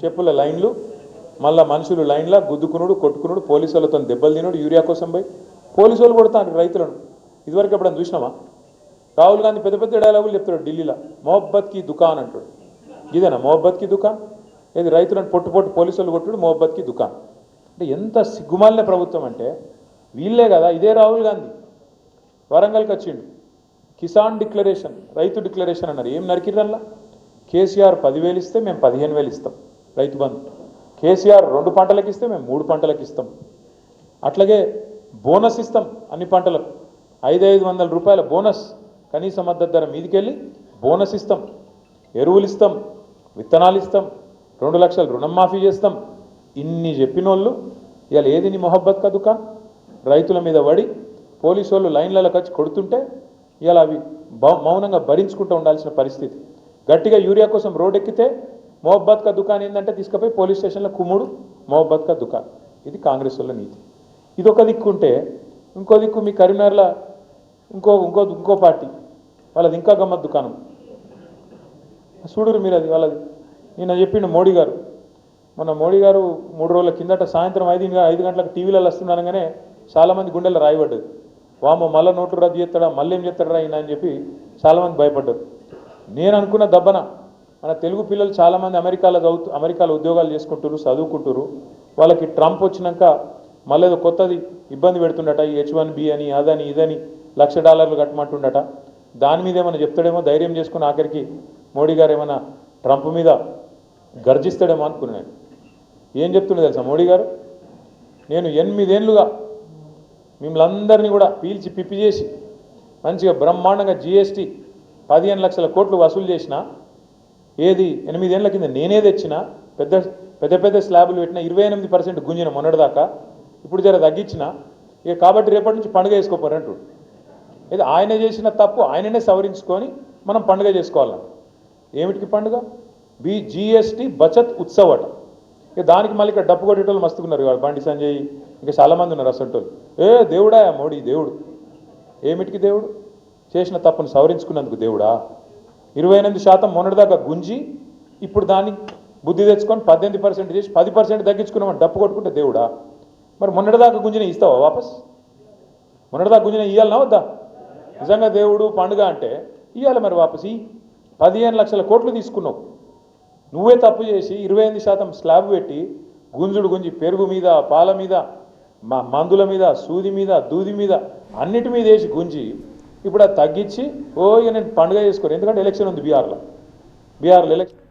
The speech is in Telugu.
చెప్పుల లైన్లు మళ్ళా మనుషులు లైన్లా గుద్దుకునుడు కొట్టుకునుడు పోలీసు వాళ్ళతో దెబ్బలు తినుడు యూరియా కోసం పోయి పోలీసు వాళ్ళు కొడతాను రైతులను. ఇదివరకు ఎప్పుడైనా చూసినామా రాహుల్ గాంధీ పెద్ద పెద్ద డైలాగులు చెప్తాడు ఢిల్లీలో మొహబ్బత్కి దుకాన్ అంటాడు. ఇదేనా? మొహబ్బత్కి దుకాన్ ఏది? రైతులను పొట్టు పొట్టు పోలీసు వాళ్ళు కొట్టుడు మొహబ్బత్కి దుకాన్ అంటే ఎంత సిగ్గుమాలిన ప్రభుత్వం అంటే వీళ్ళే కదా ఇదే రాహుల్ గాంధీ. వరంగల్కి వచ్చిండు. కిసాన్ డిక్లరేషన్ రైతు డిక్లరేషన్ అన్నారు. ఏం నరికిరల్లా కేసీఆర్ పదివేలు ఇస్తే మేము పదిహేను వేలు ఇస్తాం. రైతు బంధు. కేసీఆర్ రెండు పంటలకు ఇస్తే మేము మూడు పంటలకు ఇస్తాం. అట్లాగే బోనస్ ఇస్తాం అన్ని పంటలకు. ఐదు ఐదు వందల రూపాయల బోనస్ కనీస మద్దతు ధర మీదికెళ్ళి బోనస్ ఇస్తాం. ఎరువులు ఇస్తాం. విత్తనాలు ఇస్తాం. రెండు లక్షలు రుణం మాఫీ చేస్తాం. ఇన్ని చెప్పినోళ్ళు ఇవాళ ఏది నీ మొహబ్బత్ కదుక? రైతుల మీద పడి పోలీసు వాళ్ళు లైన్లలో వచ్చి కొడుతుంటే ఇవాళ అవి బౌ- మౌనంగా భరించుకుంటూ ఉండాల్సిన పరిస్థితి. గట్టిగా యూరియా కోసం రోడ్ ఎక్కితే మొహబ్బత్ కా దుకాన్ ఏంటంటే తీసుకుపోయి పోలీస్ స్టేషన్లో కుమ్ముడు మొహబ్బత్ కా దుకాన్. ఇది కాంగ్రెస్ వాళ్ళ నీతి. ఇది ఒక దిక్కు ఉంటే ఇంకో దిక్కు మీ కరీంనగర్లో ఇంకో ఇంకో ఇంకో పార్టీ వాళ్ళది ఇంకా గమ్మత్ దుకాణం. చూడరు మీరు అది వాళ్ళది. నిన్న చెప్పిండు మోడీ గారు. మన మోడీ గారు మూడు రోజుల కిందట సాయంత్రం ఐదు ఐదు గంటలకు టీవీలలో వస్తున్నానగానే చాలామంది గుండెల్లో రాయబడ్డది వామో మళ్ళీ నోట్లు రద్దు చేస్తాడా మళ్ళీ ఏం చేస్తాడా ఈయన అని చెప్పి చాలామంది భయపడ్డారు. నేను అనుకున్న దబ్బన మన తెలుగు పిల్లలు చాలామంది అమెరికాలో చదువుతూ అమెరికాలో ఉద్యోగాలు చేసుకుంటారు చదువుకుంటారు వాళ్ళకి ట్రంప్ వచ్చినాక మళ్ళీ కొత్తది ఇబ్బంది పెడుతుండట ఈ హెచ్ వన్ బి అని అదని ఇదని లక్ష డాలర్లు కట్టమంటుండట. దాని మీద ఏమైనా చెప్తాడేమో? ధైర్యం చేసుకుని ఆఖరికి మోడీ గారు ఏమైనా ట్రంప్ మీద గర్జిస్తాడేమో అనుకున్నాను ఏం చెప్తుండే తెలుసా మోడీ గారు? నేను ఎనిమిదేళ్ళుగా మిమ్మల్ని అందరినీ కూడా పీల్చి పిప్పి చేసి మంచిగా బ్రహ్మాండంగా జిఎస్టీ పదిహేను లక్షల కోట్లు వసూలు చేసినా ఏది? ఎనిమిదేళ్ళ కింద నేనే తెచ్చిన పెద్ద పెద్ద పెద్ద స్లాబులు పెట్టిన ఇరవై ఎనిమిది పర్సెంట్ గుంజిన మొన్నటిదాకా ఇప్పుడు జర తగ్గించిన. ఇక కాబట్టి రేపటి నుంచి పండుగ వేసుకోపోరంటు ఇది ఆయన చేసిన తప్పు ఆయననే సవరించుకొని మనం పండుగ చేసుకోవాలన్న ఏమిటికి పండుగ? బి జిఎస్టీ బచత్ ఉత్సవ్ అట. ఇక దానికి మళ్ళీ ఇక్కడ డప్పు కొట్టేటోళ్ళు మస్తుకున్నారు ఇవాళ బండి సంజయ్ ఇంకా చాలామంది ఉన్నారు అసంటోళ్ళు. ఏ దేవుడా మోడీ దేవుడు. ఏమిటికి దేవుడు? చేసిన తప్పును సవరించుకున్నందుకు దేవుడా? ఇరవై ఎనిమిది శాతం మొన్నటిదాకా గుంజి ఇప్పుడు దాన్ని బుద్ధి తెచ్చుకొని పద్దెనిమిది పర్సెంట్ చేసి పది పర్సెంట్ తగ్గించుకున్నామని డప్పు కొట్టుకుంటే దేవుడా? మరి మొన్నటిదాకా గుంజిన ఇస్తావా వాపస్? మొన్నటిదాకా గుంజిన ఇయ్యాలనా వద్దా? నిజంగా దేవుడు పండుగ అంటే ఇవ్వాలి మరి వాపస్ ఈ పదిహేను లక్షల కోట్లు తీసుకున్నావు. నువ్వే తప్పు చేసి ఇరవై ఎనిమిది శాతం స్లాబ్ పెట్టి గుంజుడు గుంజి పెరుగు మీద పాల మీద మందుల మీద సూది మీద దూది మీద అన్నిటి మీద వేసి గుంజి ఇప్పుడు అది తగ్గించి ఓ ఇక నేను పండుగ చేసుకోరు. ఎందుకంటే ఎలక్షన్ ఉంది బీహార్లో. బీహార్లో ఎలక్షన్